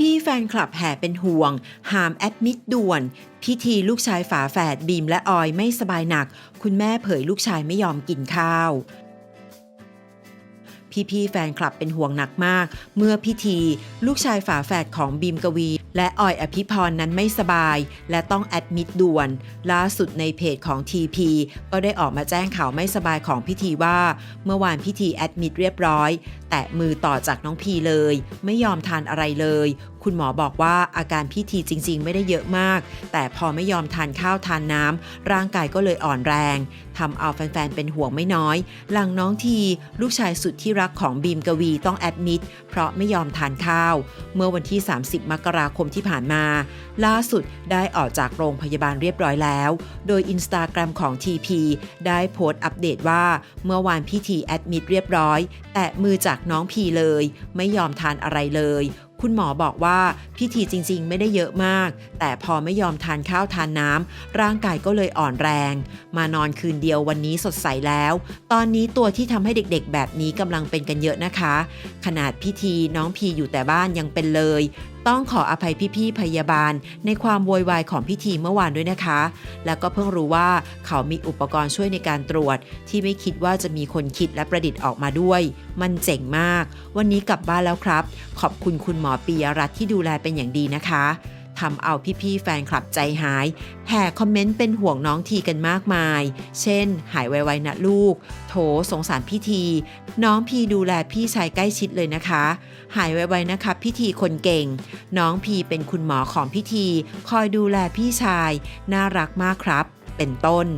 พี่ๆแฟนคลับแห่เป็นห่วง หามแอดมิดด่วน พิธีลูกชายฝาแฝดบีมและออยไม่สบายหนัก คุณแม่เผยลูกชายไม่ยอมกินข้าว พี่ๆแฟนคลับเป็นห่วงหนักมาก เมื่อพิธี ลูกชายฝาแฝดของบีมกวี และออยอภิพรนั้นไม่สบาย และต้องแอดมิดด่วน ล่าสุดในเพจของ TP ก็ได้ออกมาแจ้งข่าวไม่สบายของพิธีว่า เมื่อวานพิธีแอดมิดเรียบร้อย แตะมือต่อจากน้องพีเลย ไม่ยอมทานอะไรเลย คุณหมอบอกว่าอาการพิธีจริง ๆ ไม่ได้เยอะมาก แต่พอไม่ยอมทานข้าวทานน้ำร่างกายก็เลยอ่อนแรงทำเอาแฟนๆ เป็นห่วงไม่น้อย หลังน้องที ลูกชายสุดที่รักของบีมกวีต้องแอดมิดเพราะไม่ยอมทานข้าว เมื่อวันที่ 30 มกราคมที่ผ่านมา ล่าสุดได้ออกจากโรงพยาบาลเรียบร้อยแล้ว โดยอินสตาแกรมของ TP ได้โพสต์อัปเดตว่า เมื่อวานพิธีแอดมิดเรียบร้อย แตะมือจากน้องพีเลย ไม่ยอมทานอะไรเลย คุณหมอบอกว่าพิธีจริงๆ ไม่ได้เยอะมาก แต่พอไม่ยอมทานข้าวทานน้ำร่างกายก็เลยอ่อนแรง มานอนคืนเดียววันนี้สดใสแล้ว ตอนนี้ตัวที่ทำให้เด็กๆ แบบนี้กำลังเป็นกันเยอะนะคะ ขนาดพิธีน้องพีอยู่แต่บ้านยังเป็นเลย ต้องขออภัยพี่ๆพยาบาล ในความโวยวายของพิธีเมื่อวานด้วยนะคะ แล้วก็เพิ่งรู้ว่าเขามีอุปกรณ์ช่วยในการตรวจ ที่ไม่คิดว่าจะมีคนคิดและประดิษฐ์ออกมาด้วย มันเจ๋งมาก วันนี้กลับบ้านแล้วครับ ขอบคุณคุณหมอปียรัตน์ที่ดูแลเป็นอย่างดีนะคะ ทำเอาพี่ๆแฟนคลับใจหาย แห่คอมเมนต์เป็นห่วงน้องทีกันมากมาย เช่น หายไวๆนะลูก โถสงสารพี่ที น้องพีดูแลพี่ชายใกล้ชิดเลยนะคะ หายไวๆนะคะพี่ทีคนเก่ง น้องพีเป็นคุณหมอของพี่ที คอยดูแลพี่ชาย น่ารักมากครับ เป็นต้น